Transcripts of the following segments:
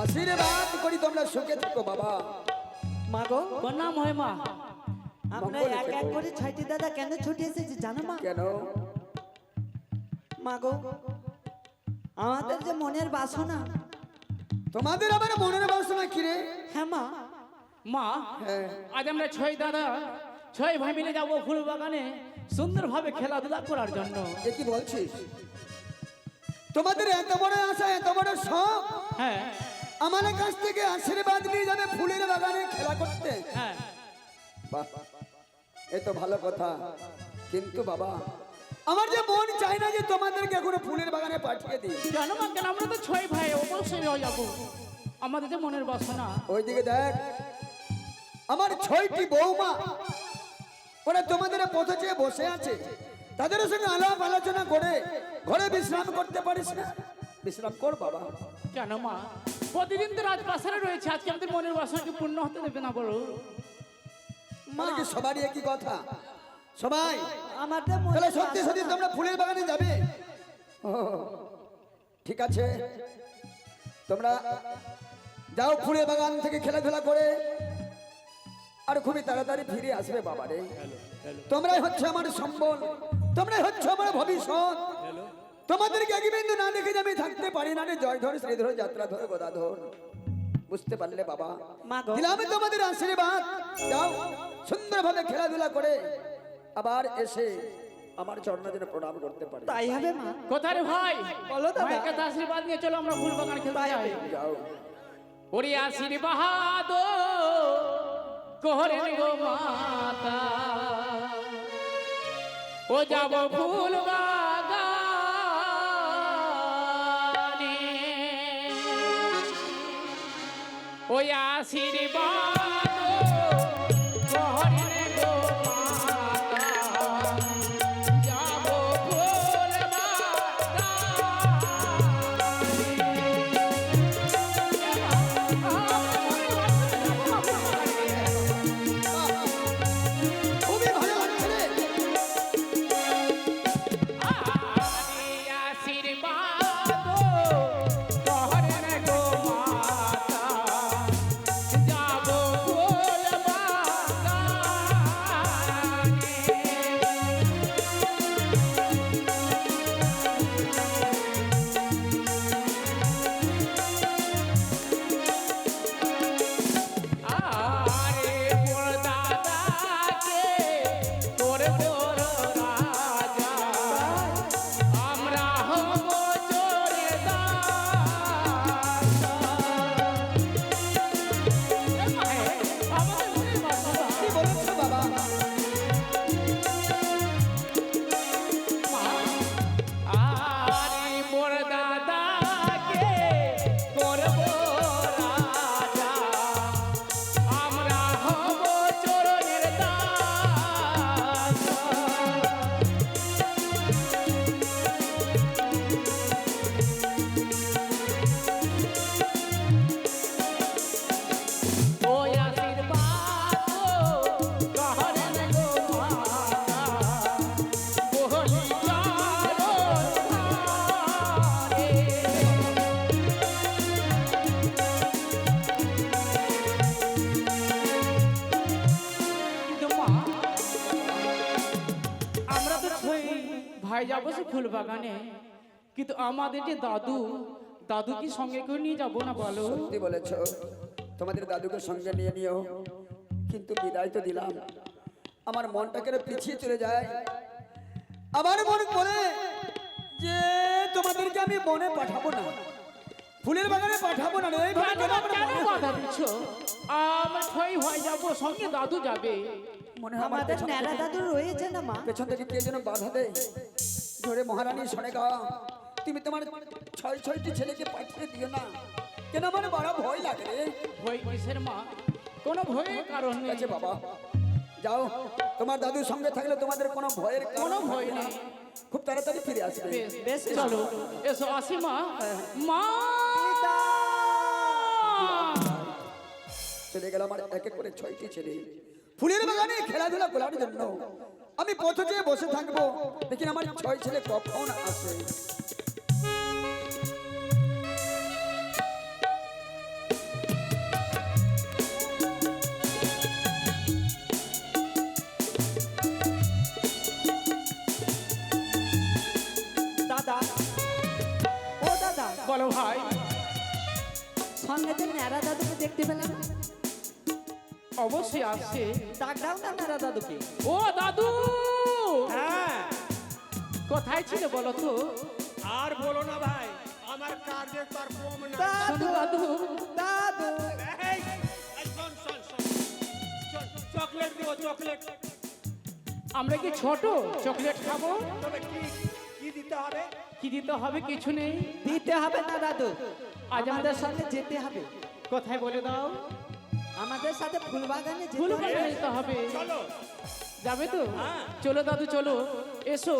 আশীর্বাদ করি তোমরা সুখে থাকো বাবা। মা গো প্রণাম হয় মা। আমরা এক এক করে। ছয়টি দাদা কেন ছুটে এসেছি জানো মা? কেন? মা গো আমাদের যে মনের বাসনা। তোমাদের আবার মনের বাসনা কিরে হ্যাঁ মা। মা হ্যাঁ। আজ আমরা ছয় দাদা ছয় ভাই মিলে যাব ফুল বাগানে সুন্দরভাবে খেলাধুলা করার জন্য। এ কি বলছিস? তোমাদের এত বড় আশা এত বড় শখ? হ্যাঁ। আমার কাছ থেকে আশীর্বাদ নিয়ে যাবে ফুলের বাগানে খেলা করতে। হ্যাঁ। এ তো ভালো কথা। কিন্তু বাবা আমার যে মন চাই না যে তোমাদেরকে এখনও ফুলের বাগানে পাঠিয়ে দিই। জানো মা? কেন? আমরা তো ছয় ভাই অবশ্যই হয়ে যাব। আমাদের যে মনের বাসনা। ওইদিকে দেখ আমার ছয়টি বৌমা ওরা তোমাদের পথ চেয়ে বসে আছে। তাদের সঙ্গে আলাপ আলোচনা করে ঘরে বিশ্রাম করতে পারিস না। বিশ্রাম কর বাবা। কেন মা প্রতিদিন তো রাজপ্রাসারে রয়েছে আজকে আমাদের মনের বাসনা কি পূর্ণ হতে দেবে না বলো মা কি সবারই একই কথা সবাই আমাদের তাহলে সত্যি সত্যি তোমরা ফুলের বাগানে যাবে ও, ঠিক আছে। তোমরা যাও ফুলের বাগান থেকে খেলাধুলা করে। আর খুবই তাড়াতাড়ি ফিরে আসবে বাবারে। তোমরাই হচ্ছে আমার সম্বল। তোমরাই হচ্ছে আমার ভবিষ্যৎ। তোমাদেরকে এক বিন্দু না দেখে আমি থাকতে পারি না রে। জয় ধর শ্রীধর যাত্রা ধর গদাধর বুঝতে পারলে বাবা। মা দিলাম তোমাদের আশীর্বাদ। যাও সুন্দরভাবে খেলাধুলা করে আবার এসে আমার চরণাজনে প্রণাম করতে পারে। তাই হবে মা। কোথায় রে ভাই? বলো দাদা। কাছে আশীর্বাদ নিয়ে চলো আমরা ফুল বাগান খেলতে যাই। যাও। ওরে আশীর্বাদ কোহরেন গো মাতা। ও যাব ফুল বাগানে। ওই আশীর্বাদ ফুল বাগানে। কিন্তু আমাদের যে দাদু দাদু কি সঙ্গে করে নিয়ে যাব না বলো? সত্যি বলেছ তোমাদের দাদুকে সঙ্গে নিয়ে নিও। কিন্তু বিদায় তো দিলাম। আমার মনটা কেন পিছিয়ে চলে যায়? আমার মন বলে যে তোমাদেরকে আমি বনে পাঠাবো না। ফুলের বাগানে পাঠাবো না রে হয়? কথা দিচ্ছ? আমরা ছয় ভাই যাব সঙ্গে দাদু যাবে। মনে হয় আমাদের পেছন দাদু রয়েছে না মা? পেছন থেকে কে যেন বাধা দেয়? ধরে মহারানী শোনে গা। তুমি তোমার ছয় ছয়টি ছেলেকে পাঠিয়ে দিও না। কেন আমার বড় ভয় লাগে রে? ভয় কিসের মা? কোনো ভয়ের কারণ নেই। আছে বাবা যাও। তোমার দাদুর সঙ্গে থাকলে তোমাদের কোনো ভয়ের কোনো ভয় নেই। খুব তাড়াতাড়ি ফিরে আসবে। বেশ বেশ চলো। এসো আসি মা। মা! চলে গেল আমার এক এক করে ছয়টি ছেলে। ফুলের বাগানে খেলাধুলা করার জন্য। আমি পথে যেয়ে বসে থাকব। দেখি আমার ছয় ছেলে কখন আসে। বলো ভাই। সঙ্গে তো ন্যাড়া দাদুকে দেখতে পেলাম। অবশ্যই আসছে। ডাক দাও না দাদুকে? ও দাদু! হ্যাঁ। কোথায় ছিল বলো তো? আর বলো না ভাই আমার কাজের তার কম না। শোনো দাদু। দাদু এই, শোন। শোন, চকলেট দিও চকলেট। আমরা কি ছোট? চকলেট খাব? তবে কি কি দিতে হবে? কি দিতে হবে কিছু নেই। দিতে হবে না দাদু। আজ আমাদের সাথে যেতে হবে। কোথায় বলে দাও? আমাদের সাথে ফুলবাগানে যেতে ফুল হবে। বাগানে যেতে হবে। চলো। যাবে তো? হ্যাঁ। চলো দাদু চলো। এসো।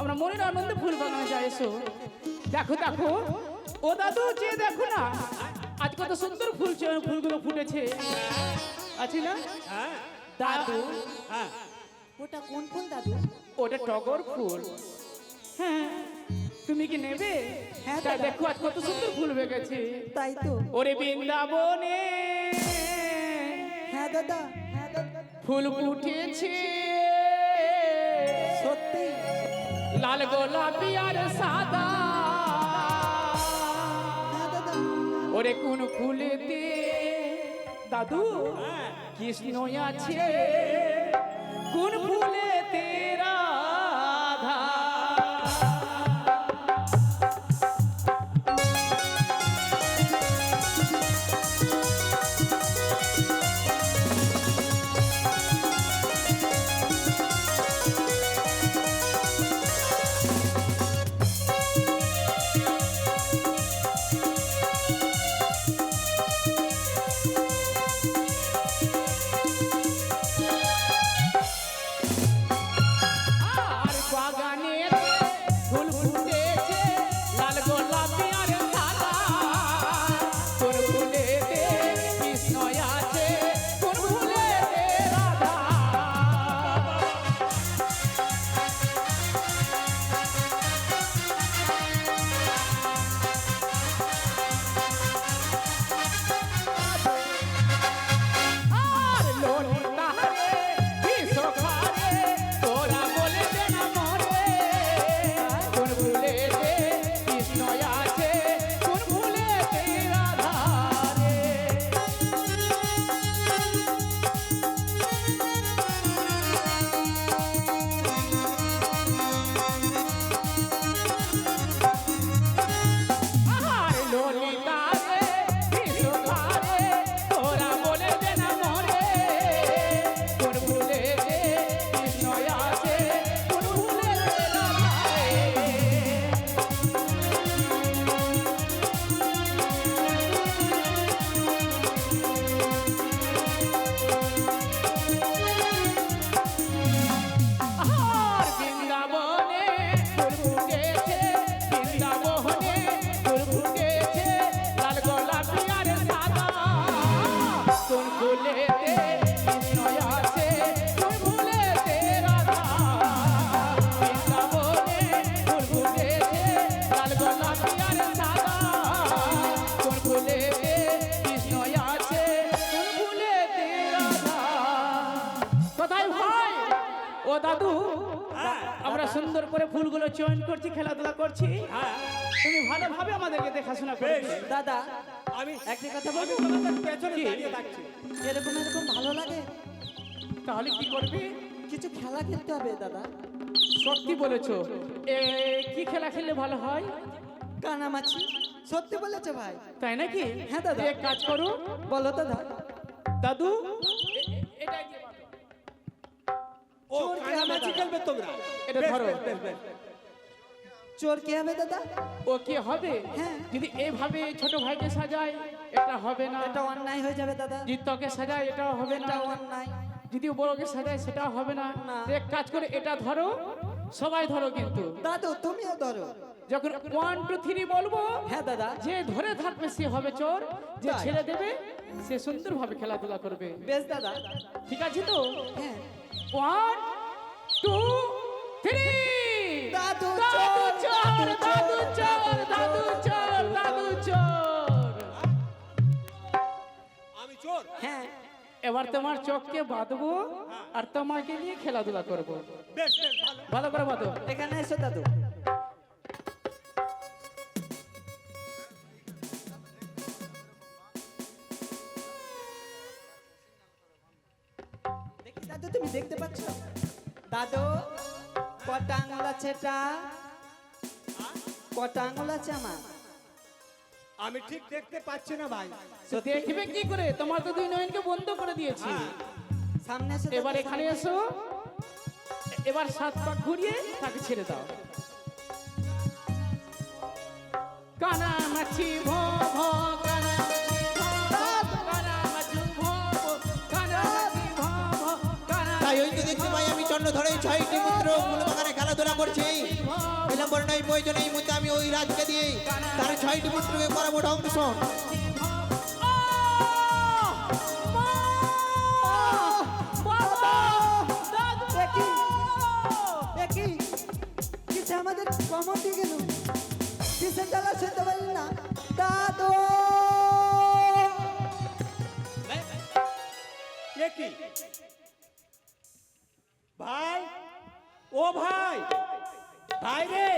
আমরা মনের আনন্দে ফুল বাগানে যাই এসো। দেখো দেখো। ও দাদু যে দেখো না আজ কত সুন্দর ফুল ফুলগুলো ফুটেছে। আছে না? হ্যাঁ। দাদু। হ্যাঁ। ওটা কোন ফুল দাদু? ওটা টগর ফুল। হ্যাঁ। তুমি কি নেবে? হ্যাঁ, তা দেখো আজ কত সুন্দর ফুল বেগেছে তাই তো। ওরে বৃন্দাবনে। হ্যাঁ দাদা। ফুল ফুটেছে। সত্যি। লাল গোলাপি আর সাদা। হ্যাঁ ওরে কোন ফুলেতে? দাদু কৃষ্ণ আছে। কোন ফুলেতে? রাধা। আর ও আমরা সুন্দর করে ফুলগুলো চয়ন করছি খেলাধুলা করছি। হ্যাঁ। তুমি ভালোভাবে আমাদেরকে দেখাশোনা করবে দাদা আমি একটি কথা বলব? পেছনে দাঁড়িয়ে থাকছি। এরকম এরকম ভালো লাগে। তাহলে কি করবি? কিছু খেলা খেলতে হবে দাদা। সত্যি বলেছ। এ কি খেলা খেললে ভালো হয়? কানামাছি। সত্যি বলেছে ভাই। তাই নাকি? হ্যাঁ, দাদা। এক কাজ করো। বলো দাদা। দাদু ও কানামাছি খেলবে তোমরা? এটা ধরো। চোর কে হবে দাদা? ও কি হবে? হ্যাঁ। যদি এইভাবে ছোট ভাইকে সাজায় এটা হবে না। এটা অন্যায় হয়ে যাবে দাদা। যদি তোকে সাজায় হবে না। এটা অন্যায়। যদি বড়কে সাজায় সেটাও হবে না। না। এক কাজ করে এটা ধরো। সবাই ধরো কিন্তু। দাদু তুমিও ধরো। যখন ওয়ান টু থ্রি বলব হ্যাঁ দাদা। যে ধরে থাকবে সে হবে চোর। যে ছেড়ে দেবে সে সুন্দরভাবে খেলাধুলা করবে। বেশ দাদা। ঠিক আছে তো? হ্যাঁ। ওয়ান টু থ্রি দাদু দাদু চোর, চোর দাদু দাদু চোর, চোর দাদু চোর। দাদু চোর আমি চোর? হ্যাঁ এবার তোমার চোখকে বাঁধবো আর তোমাকে নিয়ে খেলাধুলা করব। বেশ বেশ ভালো। ভালো করে বাঁধো। এখানে এসো দাদু। দাদু তুমি দেখতে পাচ্ছ? দাদু কটা আঙুল আছে এটা কটা আঙুল আছে আমার। আমি ঠিক দেখতে পাচ্ছি না ভাই। তো দেখবে কি করে? তোমার তো দুই নয়নকে বন্ধ করে দিয়েছি। সামনে এসে এবার এখানে এসো। এবার সাত পাক ঘুরিয়ে তাকে ছেড়ে দাও। কানা মাছি ভো ভো চন্দ্র ধরে ছয়টি পুত্র মূল বাগানে খেলাধুলা করছি। বিলম্বর নয়, প্রয়োজন এই মুহূর্তে আমি ওই রাজকে দিয়ে তার ছয়টি পুত্রকে করাবো দেখি আমাদের কমর দিয়ে গেল কিসের জ্বালা শুনতে পারি না দাদু কি ভাই? ও ভাই? ভাই রে?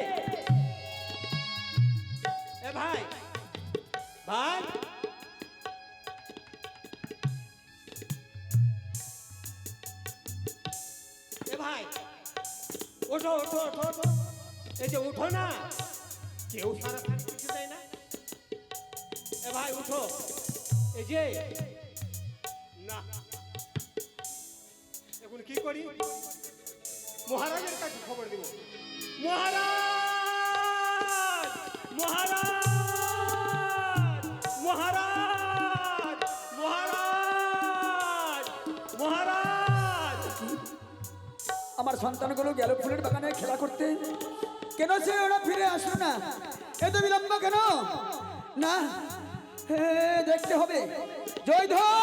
এ ভাই? ভাই? এ ভাই? ওঠো ওঠো ওঠো ওঠো। এই যে উঠো না। কেউ সারা কিছু দেয় না। এ ভাই, উঠো। এই যে। না। এখন কি করি? মহারাজের কাছে খবর মহারাজ! মহারাজ! মহারাজ! মহারাজ! মহারাজ! আমার সন্তানগুলো গেল ফুলের বাগানে খেলা করতে। কেন সে ওরা ফিরে আসলো না? এত বিলম্ব কেন? না দেখতে হবে। জয়ধর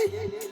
এ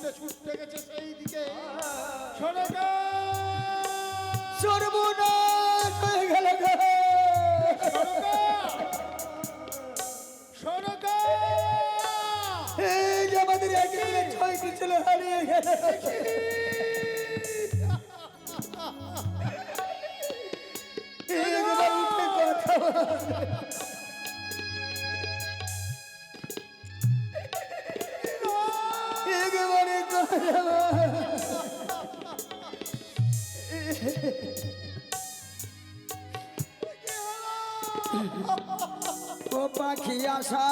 ছুটতে ছুটতে গেছে সেই দিকে সর্বনাশ হয়ে গেল আমাদের একেবারে ছয়টি ছেলে হারিয়ে গেল। কথা ও পাখি আশা